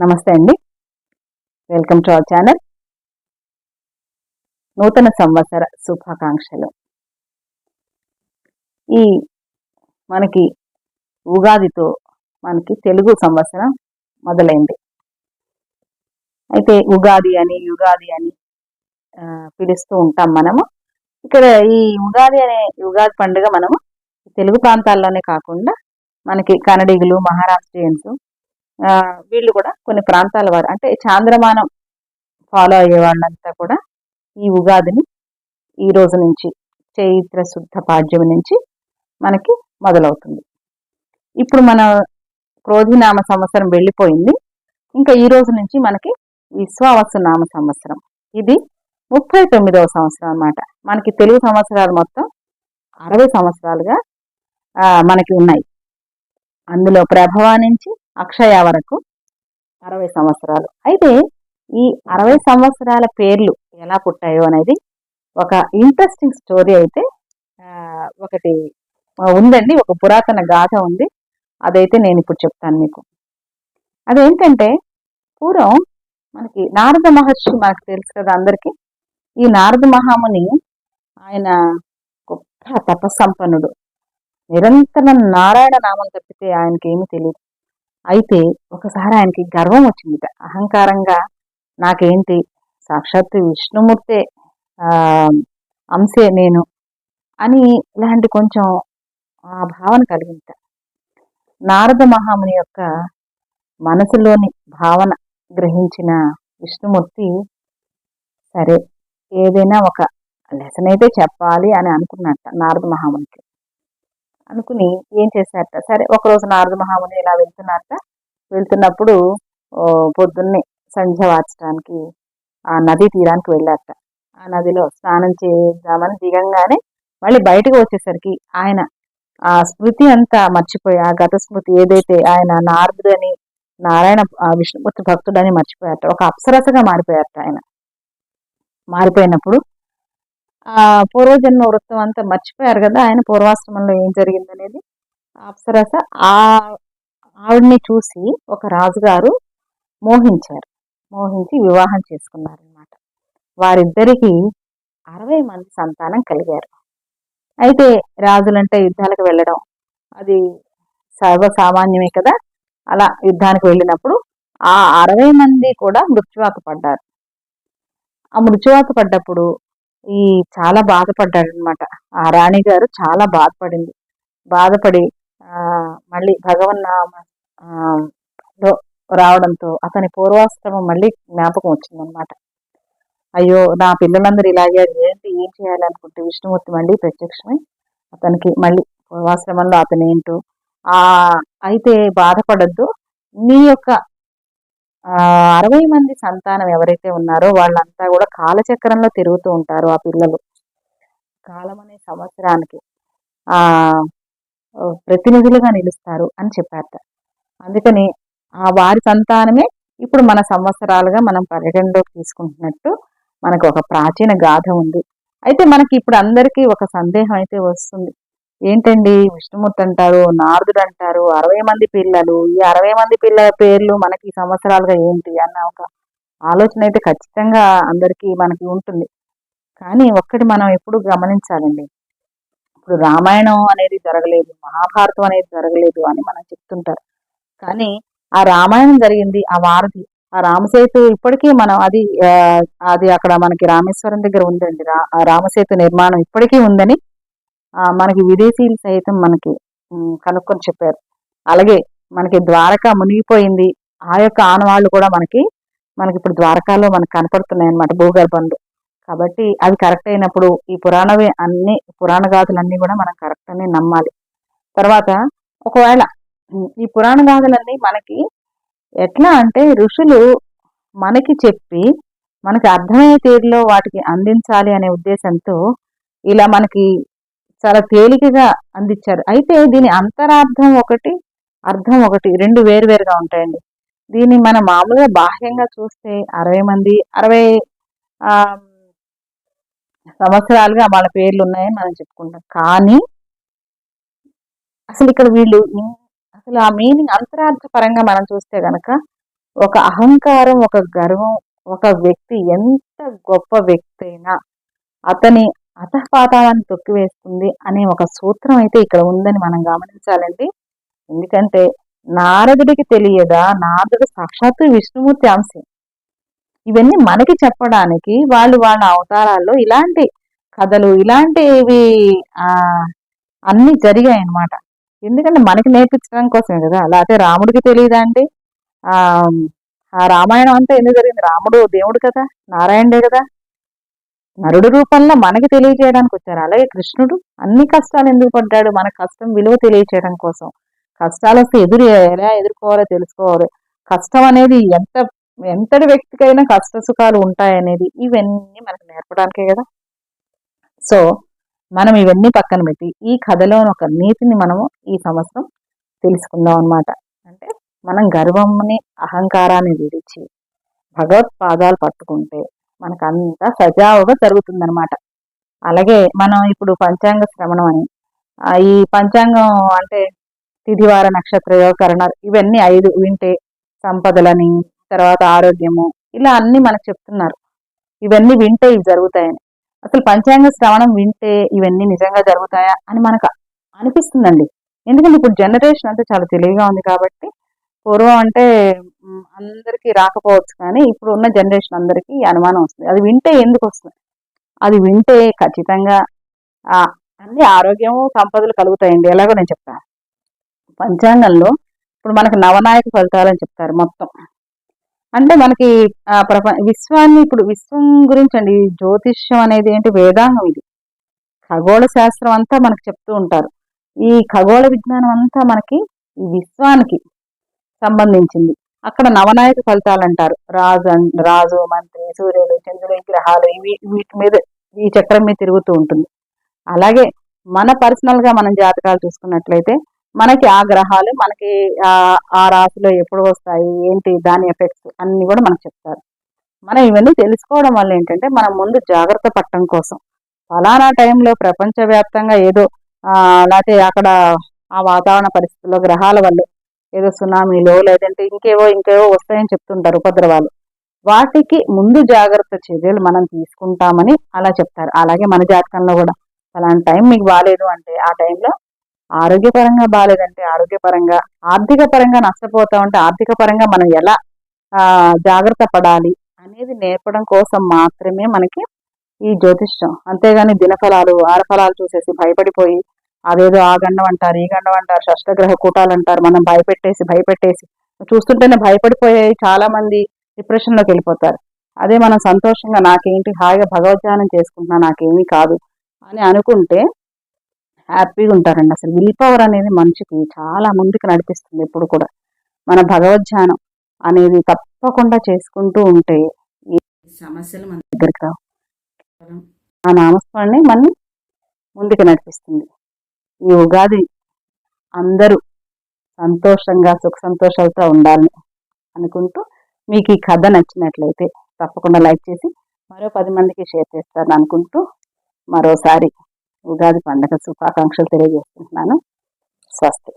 నమస్తే అండి. Welcome to our channel నూతన సంవత్సర శుభాకాంక్షలు. ఈ మనకి ఉగాదితో మనకి తెలుగు సంవత్సరం మొదలైంది. అయితే ఉగాది అని యుగాది అని పిలుస్తూ ఉంటాం మనము. ఇక్కడ ఈ ఉగాది అనే ఉగాది పండుగ మనము తెలుగు ప్రాంతాల్లోనే కాకుండా మనకి కన్నడిగులు మహారాష్ట్రియన్స్ వీళ్ళు కూడా కొన్ని ప్రాంతాల వారు అంటే చాంద్రమానం ఫాలో అయ్యే వాళ్ళంతా కూడా ఈ ఉగాదిని ఈ రోజు నుంచి చైత్ర శుద్ధ పాడ్యం నుంచి మనకి మొదలవుతుంది. ఇప్పుడు మన క్రోధినామ సంవత్సరం వెళ్ళిపోయింది. ఇంకా ఈ రోజు నుంచి మనకి విశ్వావసు నామ సంవత్సరం. ఇది ముప్పై తొమ్మిదవ సంవత్సరం అనమాట మనకి తెలుగు సంవత్సరాలు మొత్తం అరవై సంవత్సరాలుగా మనకి ఉన్నాయి. అందులో ప్రభవ నుంచి అక్షయ వరకు అరవై సంవత్సరాలు. అయితే ఈ అరవై సంవత్సరాల పేర్లు ఎలా పుట్టాయో అనేది ఒక ఇంట్రెస్టింగ్ స్టోరీ అయితే ఒకటి ఉందండి. ఒక పురాతన గాథ ఉంది. అదైతే నేను ఇప్పుడు చెప్తాను మీకు. అదేంటంటే పూర్వం మనకి నారద మహర్షి మనకు తెలుసు కదా అందరికీ. ఈ నారద మహాముని ఆయన గొప్ప తపస్సంపన్నుడు. నిరంతరం నారాయణ నామం తప్పితే ఆయనకి ఏమీ తెలియదు అయితే ఒకసారి ఆయనకి గర్వం వచ్చిందిట. అహంకారంగా నాకేంటి? సాక్షాత్తు విష్ణుమూర్తే అంశే నేను అని ఇలాంటి కొంచెం ఆ భావన కలిగింట నారద మహాముని యొక్క మనసులోని భావన గ్రహించిన విష్ణుమూర్తి సరే ఏదైనా ఒక లెసన్ అయితే చెప్పాలి అని అనుకున్నట్ట నారద మహామునికి. అనుకుని ఏం చేశారట? సరే ఒకరోజు నారద మహాముని ఇలా వెళ్తున్నారట. వెళ్తున్నప్పుడు పొద్దున్నే సంధ్య వార్చడానికి ఆ నదీ తీరానికి వెళ్ళారట. ఆ నదిలో స్నానం చేద్దామని దిగంగానే మళ్ళీ బయటకు వచ్చేసరికి ఆయన ఆ స్మృతి అంతా మర్చిపోయి ఆ గత స్మృతి ఏదైతే ఆయన నారదుడని నారాయణ ఆ విష్ణుమూర్తి భక్తుడని మర్చిపోయారట. ఒక అప్సరసగా మారిపోయారట ఆయన. మారిపోయినప్పుడు పూర్వజన్మ వృత్తం అంతా మర్చిపోయారు కదా ఆయన పూర్వాశ్రమంలో ఏం జరిగింది అనేది అప్సరస ఆ ఆవిడ్ని చూసి ఒక రాజుగారు మోహించారు. మోహించి వివాహం చేసుకున్నారనమాట వారిద్దరికి అరవై మంది సంతానం కలిగారు. అయితే రాజులంటే యుద్ధాలకు వెళ్ళడం అది సర్వసామాన్యమే కదా? అలా యుద్ధానికి వెళ్ళినప్పుడు ఆ అరవై మంది కూడా మృత్యువాత పడ్డారు. ఆ మృత్యువాత పడ్డప్పుడు ఈ చాలా బాధపడ్డాడు అనమాట ఆ రాణి గారు చాలా బాధపడింది. బాధపడి మళ్ళీ భగవన్నామ లో రావడంతో అతని పూర్వాశ్రమం మళ్ళీ జ్ఞాపకం వచ్చిందనమాట అయ్యో నా పిల్లలందరూ ఇలాగే ఏంటి ఏం చేయాలనుకుంటే విష్ణుమూర్తి మళ్ళీ ప్రత్యక్షమై అతనికి మళ్ళీ పూర్వాశ్రమంలో అతను ఏంటో ఆ అయితే బాధపడద్దు. నీ యొక్క అరవై మంది సంతానం ఎవరైతే ఉన్నారో వాళ్ళంతా కూడా కాలచక్రంలో తిరుగుతూ ఉంటారు ఆ పిల్లలు. కాలం అనే సంవత్సరానికి ఆ ప్రతినిధులుగా నిలుస్తారు అని చెప్పారట. అందుకని ఆ వారి సంతానమే ఇప్పుడు మన సంవత్సరాలుగా మనం పర్యటనలోకి తీసుకుంటున్నట్టు మనకు ఒక ప్రాచీన గాథ ఉంది. అయితే మనకి ఇప్పుడు అందరికీ ఒక సందేహం అయితే వస్తుంది. ఏంటండి విష్ణుమూర్తి అంటారు నారదుడు అంటారు అరవై మంది పిల్లలు ఈ అరవై మంది పిల్లల పేర్లు మనకి ఈ సంవత్సరాలుగా ఏంటి అన్న ఒక ఆలోచన అయితే ఖచ్చితంగా అందరికీ మనకి ఉంటుంది. కానీ ఒక్కటి మనం ఎప్పుడు గమనించాలండి. ఇప్పుడు రామాయణం అనేది జరగలేదు మహాభారతం అనేది జరగలేదు అని మనం చెప్తుంటారు. కానీ ఆ రామాయణం జరిగింది ఆ వారధి ఆ రామసేతు ఇప్పటికీ మనం అది అది అక్కడ మనకి రామేశ్వరం దగ్గర ఉందండి. రా- ఆ రామసేతు నిర్మాణం ఇప్పటికీ ఉందని మనకి విదేశీయులు సైతం మనకి కనుక్కొని చెప్పారు. అలాగే మనకి ద్వారక మునిగిపోయింది. ఆ యొక్క ఆనవాళ్ళు కూడా మనకి మనకి ఇప్పుడు ద్వారకాలో మనకు కనపడుతున్నాయి అన్నమాట భూగర్భంలో. కాబట్టి అది కరెక్ట్ అయినప్పుడు ఈ పురాణమే అన్ని పురాణ గాథలన్నీ కూడా మనం కరెక్ట్ అని నమ్మాలి. తర్వాత ఒకవేళ ఈ పురాణ గాథలన్నీ మనకి ఎట్లా అంటే ఋషులు మనకి చెప్పి మనకి అర్థమయ్యే తీరులో వాటికి అందించాలి అనే ఉద్దేశంతో ఇలా మనకి చాలా తేలికగా అందించారు. అయితే దీని అంతరార్థం ఒకటి అర్థం ఒకటి రెండు వేరువేరుగా ఉంటాయండి. దీన్ని మనం మామూలుగా బాహ్యంగా చూస్తే అరవై మంది అరవై సంవత్సరాలుగా వాళ్ళ పేర్లు ఉన్నాయని మనం చెప్పుకుంటాం. కానీ అసలు ఇక్కడ వీళ్ళు అసలు ఆ మీనింగ్ అంతరార్థ పరంగా మనం చూస్తే గనక ఒక అహంకారం ఒక గర్వం ఒక వ్యక్తి ఎంత గొప్ప వ్యక్తి అయినా అతని అతపాతాలను తొక్కివేస్తుంది అనే ఒక సూత్రం అయితే ఇక్కడ ఉందని మనం గమనించాలండి. ఎందుకంటే నారదుడికి తెలియదా? నారదుడు సాక్షాత్తు విష్ణుమూర్తి అంశం. ఇవన్నీ మనకి చెప్పడానికి వాళ్ళు వాళ్ళ అవతారాల్లో ఇలాంటి కథలు ఇలాంటివి ఆ అన్ని జరిగాయి అన్నమాట ఎందుకంటే మనకి నేర్పించడం కోసమే కదా? లేకపోతే రాముడికి తెలియదా అండి? ఆ ఆ రామాయణం అంతా ఎందుకు జరిగింది? రాముడు దేవుడు కదా? నారాయణుడే కదా? నరుడు రూపంలో మనకి తెలియజేయడానికి వచ్చారు. అలాగే కృష్ణుడు అన్ని కష్టాలు ఎందుకు పడ్డాడు? మన కష్టం విలువ తెలియచేయడం కోసం. కష్టాలు వస్తే ఎదురు ఎలా ఎదుర్కోవాలో తెలుసుకోవాలి. కష్టం అనేది ఎంత ఎంతటి వ్యక్తికైనా కష్ట సుఖాలు ఉంటాయనేది ఇవన్నీ మనకు నేర్పడానికే కదా. సో మనం ఇవన్నీ పక్కన పెట్టి ఈ కథలోని ఒక నీతిని మనము ఈ సంవత్సరం తెలుసుకుందాం అనమాట అంటే మనం గర్వంని అహంకారాన్ని విడిచి భగవత్ పాదాలు పట్టుకుంటే మనకు అంతా సజావుగా జరుగుతుందనమాట అలాగే మనం ఇప్పుడు పంచాంగ శ్రవణం అని ఈ పంచాంగం అంటే తిథివార నక్షత్ర యోగకరణ ఇవన్నీ ఐదు వింటే సంపదలని తర్వాత ఆరోగ్యము ఇలా అన్ని మనకు చెప్తున్నారు. ఇవన్నీ వింటే ఇవి జరుగుతాయని. అసలు పంచాంగ శ్రవణం వింటే ఇవన్నీ నిజంగా జరుగుతాయా అని మనకు అనిపిస్తుందండి. ఎందుకంటే ఇప్పుడు జనరేషన్ అంతా చాలా తెలివిగా ఉంది కాబట్టి పూర్వం అంటే అందరికీ రాకపోవచ్చు కానీ ఇప్పుడు ఉన్న జనరేషన్ అందరికీ అనుమానం వస్తుంది. అది వింటే ఎందుకు వస్తుంది? అది వింటే ఖచ్చితంగా అన్ని ఆరోగ్యము సంపదలు కలుగుతాయండి. ఎలాగో నేను చెప్తాను పంచాంగంలో ఇప్పుడు మనకు నవనాయక ఫలితాలని చెప్తారు మొత్తం. అంటే మనకి ప్రపంచ విశ్వాన్ని ఇప్పుడు విశ్వం గురించి అండి జ్యోతిష్యం అనేది ఏంటి? వేదాంగం ఇది. ఖగోళ శాస్త్రం అంతా మనకు చెప్తూ ఉంటారు. ఈ ఖగోళ విజ్ఞానం అంతా మనకి ఈ విశ్వానికి సంబంధించింది. అక్కడ నవనాయక ఫలితాలు అంటారు రాజు రాజు మంత్రి సూర్యుడు చంద్రుడు గ్రహాలు ఇవి వీటి మీద ఈ చక్రం మీద తిరుగుతూ ఉంటుంది. అలాగే మన పర్సనల్గా మనం జాతకాలు చూసుకున్నట్లయితే మనకి ఆ గ్రహాలు మనకి ఆ రాశిలో ఎప్పుడు వస్తాయి ఏంటి దాని ఎఫెక్ట్స్ అన్ని కూడా మనకు చెప్తారు. మనం ఇవన్నీ తెలుసుకోవడం వల్ల ఏంటంటే మనం ముందు జాగ్రత్త పట్టడం కోసం. ఫలానా టైంలో ప్రపంచవ్యాప్తంగా ఏదో లేకపోతే అక్కడ ఆ వాతావరణ పరిస్థితుల్లో గ్రహాల వల్ల ఏదో సునామీలో లేదంటే ఇంకేవో ఇంకేవో వస్తాయని చెప్తుంటారు ఉపద్రవాలు. వాటికి ముందు జాగ్రత్త చర్యలు మనం తీసుకుంటామని అలా చెప్తారు. అలాగే మన జాతకంలో కూడా. అలాంటి టైం మీకు బాగాలేదు అంటే ఆ టైంలో ఆరోగ్యపరంగా బాగాలేదంటే ఆరోగ్యపరంగా ఆర్థిక పరంగా నష్టపోతా ఉంటే ఆర్థిక పరంగా మనం ఎలా జాగ్రత్త పడాలి అనేది నేర్పడం కోసం మాత్రమే మనకి ఈ జ్యోతిష్యం. అంతేగాని దినఫలాలు ఆరఫలాలు చూసేసి భయపడిపోయి అదేదో ఆ గండం అంటారు ఈ గండం అంటారు షష్టగ్రహ కూటాలు అంటారు మనం భయపెట్టేసి భయపెట్టేసి. చూస్తుంటేనే భయపడిపోయే చాలా మంది డిప్రెషన్లోకి వెళ్ళిపోతారు. అదే మనం సంతోషంగా నాకేంటి హాయిగా భగవద్ధ్యానం చేసుకుంటున్నా నాకేమీ కాదు అని అనుకుంటే హ్యాపీగా ఉంటారండి అసలు. విల్ పవర్ అనేది మనిషికి చాలా ముందుకు నడిపిస్తుంది ఎప్పుడు కూడా. మన భగవద్ధ్యానం అనేది తప్పకుండా చేసుకుంటూ ఉంటే సమస్యలు మన దగ్గరికి రావు. ఆ నామస్మరణి మన ముందుకు నడిపిస్తుంది. ఈ ఉగాది అందరూ సంతోషంగా సుఖ సంతోషాలతో ఉండాలని అనుకుంటూ మీకు ఈ కథ నచ్చినట్లయితే తప్పకుండా లైక్ చేసి మరో పది మందికి షేర్ చేస్తారని అనుకుంటూ మరోసారి ఉగాది పండగ శుభాకాంక్షలు తెలియజేస్తున్నాను. స్వస్తి.